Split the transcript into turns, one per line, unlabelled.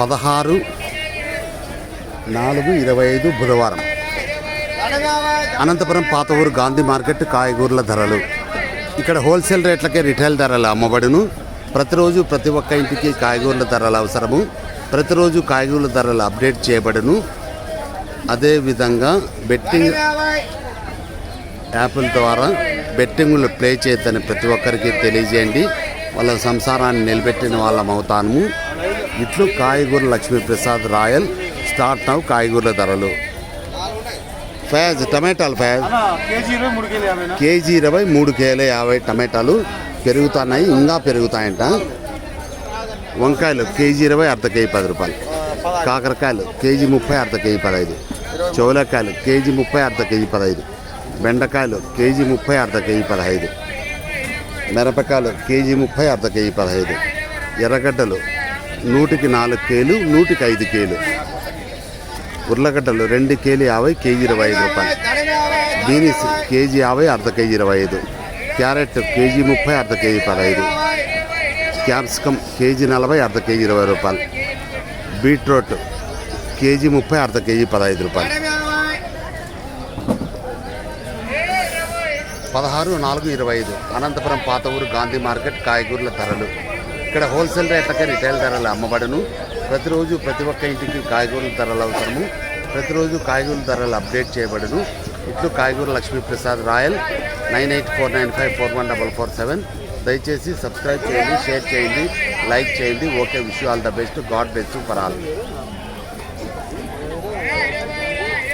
పదహారు నాలుగు ఇరవై ఐదు బుధవారం. అనంతపురం పాత ఊరు గాంధీ మార్కెట్ కాయగూరల ధరలు. ఇక్కడ హోల్సేల్ రేట్లకే రిటైల్ ధరలు అమ్మబడును. ప్రతిరోజు ప్రతి ఒక్క ఇంటికి కాయగూరల ధరలు అవసరము. ప్రతిరోజు కాయగూరల ధరలు అప్డేట్ చేయబడును. అదేవిధంగా బెట్టింగ్ యాప్ల ద్వారా బెట్టింగులు ప్లే చేద్దని ప్రతి ఒక్కరికి తెలియజేయండి. వాళ్ళ సంసారాన్ని నిలబెట్టిన వాళ్ళం అవుతాము ఇట్లు కాయగూర లక్ష్మీప్రసాద్ రాయల్. స్టార్ట్ నవ్ కాయగూరల ధరలు. ఫయాజ్ టమాటాలు ఫయాజ్.
కేజీ ఇరవై మూడు కేజీ
యాభై టమాటాలు పెరుగుతున్నాయి ఇంకా పెరుగుతాయంట. వంకాయలు కేజీ ఇరవై అర్ధ కేజీ పది రూపాయలు. కాకరకాయలు కేజీ ముప్పై అర్ధ కేజీ పదహైదు. చౌలకాయలు కేజీ ముప్పై అర్ధ కేజీ పదహైదు. బెండకాయలు కేజీ ముప్పై అర్ధ కేజీ పదహైదు. మిరపకాయలు కేజీ ముప్పై అర్ధ కేజీ పదహైదు. ఎర్రగడ్డలు నూటికి నాలుగు కేలు నూటికి ఐదు కేలు. ఉర్లగడ్డలు రెండు కేలు యాభై కేజీ ఇరవై ఐదు రూపాయలు. దీని కేజీ యాభై అర్ధ కేజీ ఇరవై ఐదు. క్యారెట్ కేజీ ముప్పై అర్ధ కేజీ పదహైదు. క్యాప్సికమ్ కేజీ నలభై అర్ధ కేజీ ఇరవై రూపాయలు. బీట్రూట్ కేజీ ముప్పై అర్ధ కేజీ పదహైదు రూపాయలు. పదహారు నాలుగు ఇరవై ఐదు. అనంతపురం పాత ఊరు గాంధీ మార్కెట్ కాయగూరల ధరలు. ఇక్కడ హోల్సేల్ రేట్లకే రిటైల్ ధరలు అమ్మబడును. ప్రతిరోజు ప్రతి ఒక్క ఇంటికి కాయగూరల ధరలు అవసరము. ప్రతిరోజు కాయగూరల ధరలు అప్డేట్ చేయబడును. ఇట్లు కాయగూర Lakshmiprasad Royal nine eight four nine five four one double four seven. దయచేసి సబ్స్క్రైబ్ చేయండి షేర్ చేయండి లైక్ చేయండి. Okay wish all the best. God best for all.